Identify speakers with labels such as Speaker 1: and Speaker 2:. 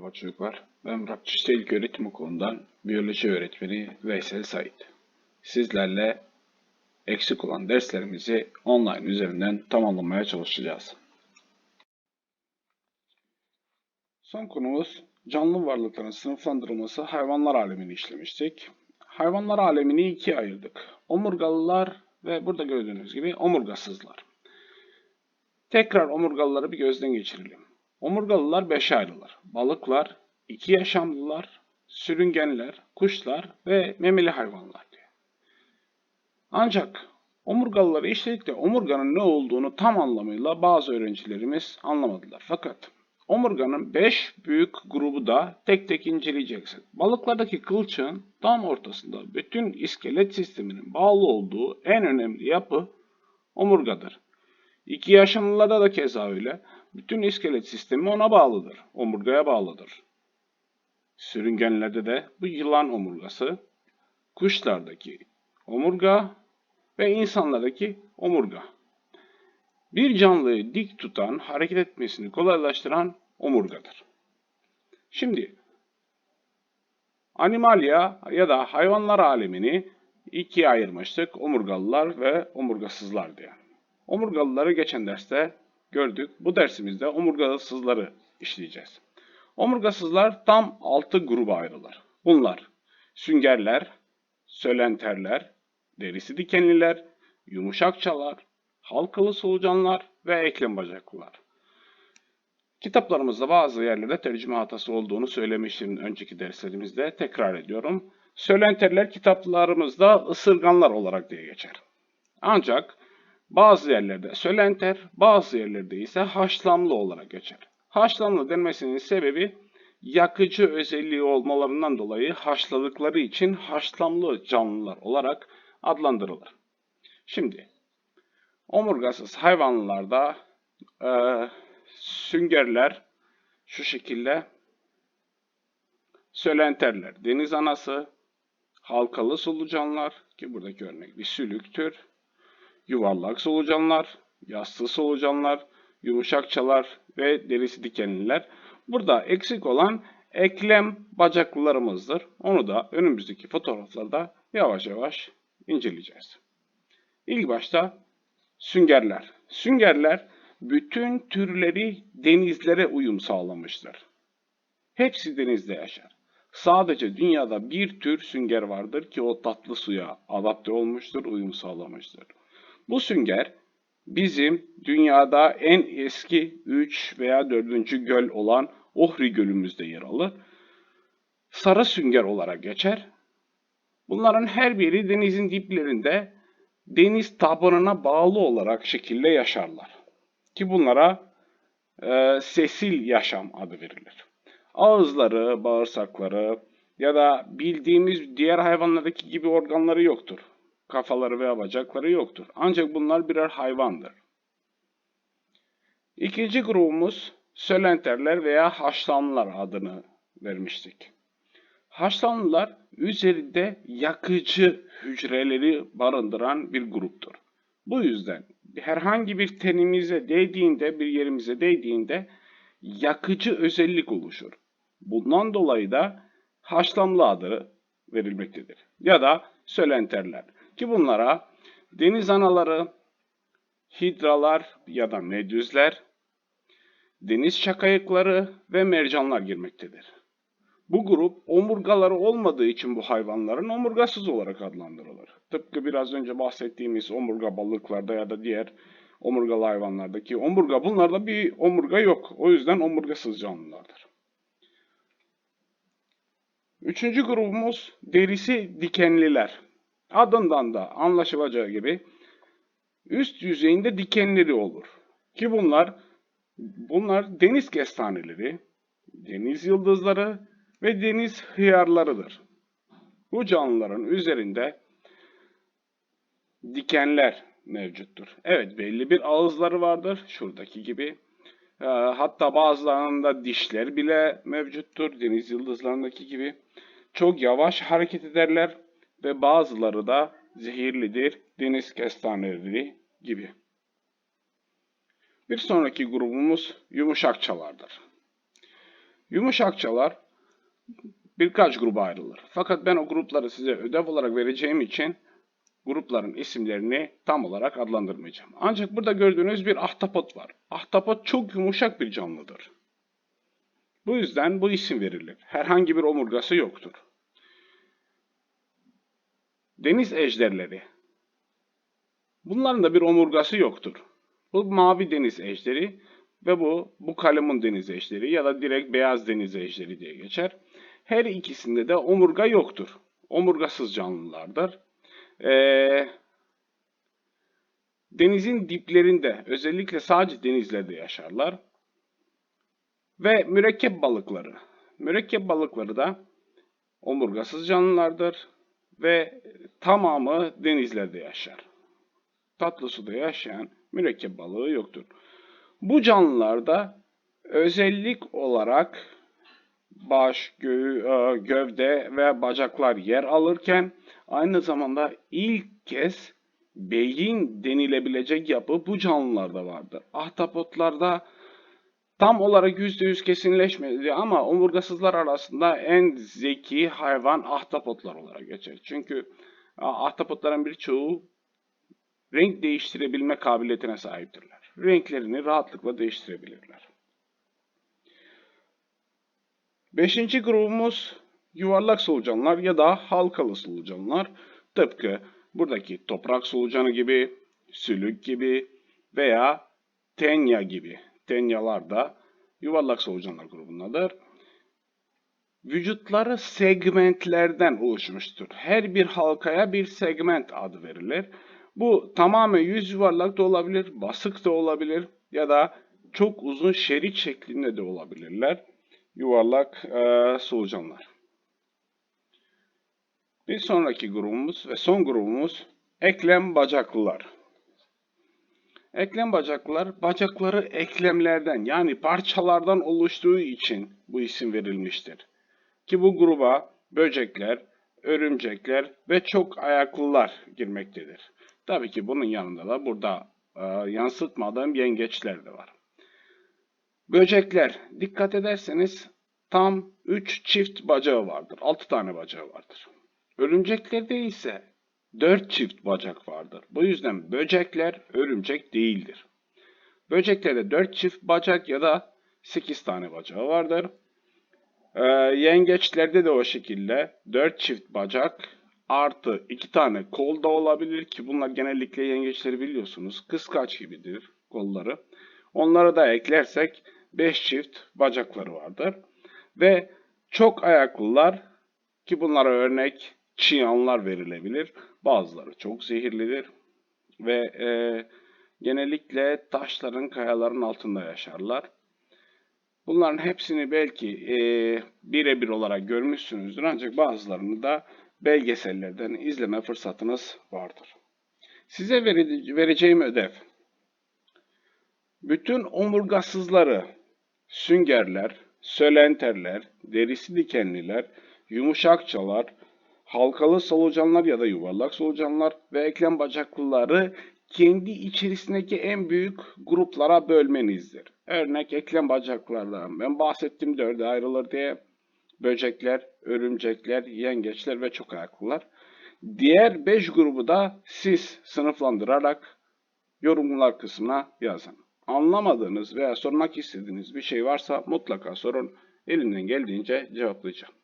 Speaker 1: Merhaba çocuklar. Ben Murat Çiçek İlk Öğretim Okulu'ndan biyoloji öğretmeni Veysel Sait. Sizlerle eksik olan derslerimizi online üzerinden tamamlamaya çalışacağız. Son konumuz canlı varlıkların sınıflandırılması hayvanlar alemini işlemiştik. Hayvanlar alemini ikiye ayırdık. Omurgalılar ve burada gördüğünüz gibi omurgasızlar. Tekrar omurgalıları bir gözden geçirelim. Omurgalılar beşe ayrılır. Balıklar, iki yaşamlılar, sürüngenler, kuşlar ve memeli hayvanlar diye. Ancak omurgalıları işledikçe omurganın ne olduğunu tam anlamıyla bazı öğrencilerimiz anlamadılar. Fakat omurganın 5 büyük grubu da tek tek inceleyeceksek. Balıklardaki kılçığın tam ortasında bütün iskelet sisteminin bağlı olduğu en önemli yapı omurgadır. İki yaşamlılarda da keza öyle. Bütün iskelet sistemi ona bağlıdır. Omurgaya bağlıdır. Sürüngenlerde de bu yılan omurgası, kuşlardaki omurga ve insanlardaki omurga. Bir canlıyı dik tutan, hareket etmesini kolaylaştıran omurgadır. Şimdi animalya ya da hayvanlar alemini ikiye ayırmıştık. Omurgalılar ve omurgasızlar diye. Omurgalıları geçen derste gördük. Bu dersimizde omurgasızları işleyeceğiz. Omurgasızlar tam 6 gruba ayrılır. Bunlar süngerler, sölenterler, derisi dikenliler, yumuşakçalar, halkalı solucanlar ve eklem bacaklılar. Kitaplarımızda bazı yerlerde tercüme hatası olduğunu söylemiştim önceki derslerimizde. Tekrar ediyorum. Sölenterler kitaplarımızda ısırganlar olarak diye geçer. Ancak bazı yerlerde sölenter, bazı yerlerde ise haşlamlı olarak geçer. Haşlamlı denmesinin sebebi yakıcı özelliği olmalarından dolayı haşladıkları için haşlamlı canlılar olarak adlandırılır. Şimdi omurgasız hayvanlarda e, süngerler şu şekilde sölenterler deniz anası, halkalı solucanlar ki buradaki örnek bir sülüktür yuvarlak solucanlar, yassı solucanlar, yumuşakçalar ve derisi dikenliler. Burada eksik olan eklem bacaklılarımızdır. Onu da önümüzdeki fotoğraflarda yavaş yavaş inceleyeceğiz. İlk başta süngerler. Süngerler bütün türleri denizlere uyum sağlamıştır. Hepsi denizde yaşar. Sadece dünyada bir tür sünger vardır ki o tatlı suya adapte olmuştur, uyum sağlamıştır. Bu sünger bizim dünyada en eski 3 veya 4. göl olan Ohri Gölümüzde yer alır. Sarı sünger olarak geçer. Bunların her biri denizin diplerinde deniz tabanına bağlı olarak şekilde yaşarlar. Ki bunlara e, sesil yaşam adı verilir. Ağızları, bağırsakları ya da bildiğimiz diğer hayvanlardaki gibi organları yoktur kafaları veya bacakları yoktur. Ancak bunlar birer hayvandır. İkinci grubumuz sölenterler veya haşlanlılar adını vermiştik. Haşlanlılar üzerinde yakıcı hücreleri barındıran bir gruptur. Bu yüzden herhangi bir tenimize değdiğinde, bir yerimize değdiğinde yakıcı özellik oluşur. Bundan dolayı da haşlamlı adı verilmektedir. Ya da sölenterler. Ki bunlara deniz anaları, hidralar ya da medüzler, deniz şakayıkları ve mercanlar girmektedir. Bu grup omurgaları olmadığı için bu hayvanların omurgasız olarak adlandırılır. Tıpkı biraz önce bahsettiğimiz omurga balıklarda ya da diğer omurgalı hayvanlardaki omurga bunlarda bir omurga yok. O yüzden omurgasız canlılardır. Üçüncü grubumuz derisi dikenliler. Adından da anlaşılacağı gibi üst yüzeyinde dikenleri olur. Ki bunlar bunlar deniz kestaneleri, deniz yıldızları ve deniz hıyarlarıdır. Bu canlıların üzerinde dikenler mevcuttur. Evet belli bir ağızları vardır şuradaki gibi. Ee, hatta bazılarında dişler bile mevcuttur deniz yıldızlarındaki gibi. Çok yavaş hareket ederler ve bazıları da zehirlidir, deniz kestaneleri gibi. Bir sonraki grubumuz yumuşakçalardır. Yumuşakçalar birkaç gruba ayrılır. Fakat ben o grupları size ödev olarak vereceğim için grupların isimlerini tam olarak adlandırmayacağım. Ancak burada gördüğünüz bir ahtapot var. Ahtapot çok yumuşak bir canlıdır. Bu yüzden bu isim verilir. Herhangi bir omurgası yoktur. Deniz ejderleri. Bunların da bir omurgası yoktur. Bu mavi deniz ejderi ve bu bu kalemun deniz ejderi ya da direkt beyaz deniz ejderi diye geçer. Her ikisinde de omurga yoktur. Omurgasız canlılardır. Ee, denizin diplerinde özellikle sadece denizlerde yaşarlar. Ve mürekkep balıkları. Mürekkep balıkları da omurgasız canlılardır ve tamamı denizlerde yaşar. Tatlı suda yaşayan mürekkep balığı yoktur. Bu canlılarda özellik olarak baş, gö e, gövde ve bacaklar yer alırken aynı zamanda ilk kez beyin denilebilecek yapı bu canlılarda vardır. Ahtapotlarda tam olarak %100 kesinleşmedi ama omurgasızlar arasında en zeki hayvan ahtapotlar olarak geçer. Çünkü ahtapotların birçoğu renk değiştirebilme kabiliyetine sahiptirler. Renklerini rahatlıkla değiştirebilirler. Beşinci grubumuz yuvarlak solucanlar ya da halkalı solucanlar. Tıpkı buradaki toprak solucanı gibi, sülük gibi veya tenya gibi. Tenyalar da yuvarlak solucanlar grubundadır. Vücutları segmentlerden oluşmuştur. Her bir halkaya bir segment adı verilir. Bu tamamen yüz yuvarlak da olabilir, basık da olabilir ya da çok uzun şerit şeklinde de olabilirler. Yuvarlak e, solucanlar. Bir sonraki grubumuz ve son grubumuz eklem bacaklılar. Eklem bacaklılar, bacakları eklemlerden yani parçalardan oluştuğu için bu isim verilmiştir. Ki bu gruba böcekler, örümcekler ve çok ayaklılar girmektedir. Tabii ki bunun yanında da burada e, yansıtmadığım yengeçler de var. Böcekler, dikkat ederseniz tam 3 çift bacağı vardır. 6 tane bacağı vardır. Örümceklerde ise 4 çift bacak vardır. Bu yüzden böcekler örümcek değildir. Böceklerde 4 çift bacak ya da 8 tane bacağı vardır. Ee, yengeçlerde de o şekilde 4 çift bacak artı 2 tane kol da olabilir ki bunlar genellikle yengeçleri biliyorsunuz. Kıskaç gibidir kolları. Onları da eklersek 5 çift bacakları vardır. Ve çok ayaklılar ki bunlara örnek çiyanlar verilebilir. Bazıları çok zehirlidir ve e, genellikle taşların, kayaların altında yaşarlar. Bunların hepsini belki e, birebir olarak görmüşsünüzdür ancak bazılarını da belgesellerden izleme fırsatınız vardır. Size vereceğim ödev bütün omurgasızları, süngerler, sölenterler, derisi dikenliler, yumuşakçalar, halkalı solucanlar ya da yuvarlak solucanlar ve eklem bacaklıları kendi içerisindeki en büyük gruplara bölmenizdir. Örnek eklem bacaklardan ben bahsettim dörde ayrılır diye böcekler, örümcekler, yengeçler ve çok ayaklılar. Diğer 5 grubu da siz sınıflandırarak yorumlar kısmına yazın. Anlamadığınız veya sormak istediğiniz bir şey varsa mutlaka sorun. Elimden geldiğince cevaplayacağım.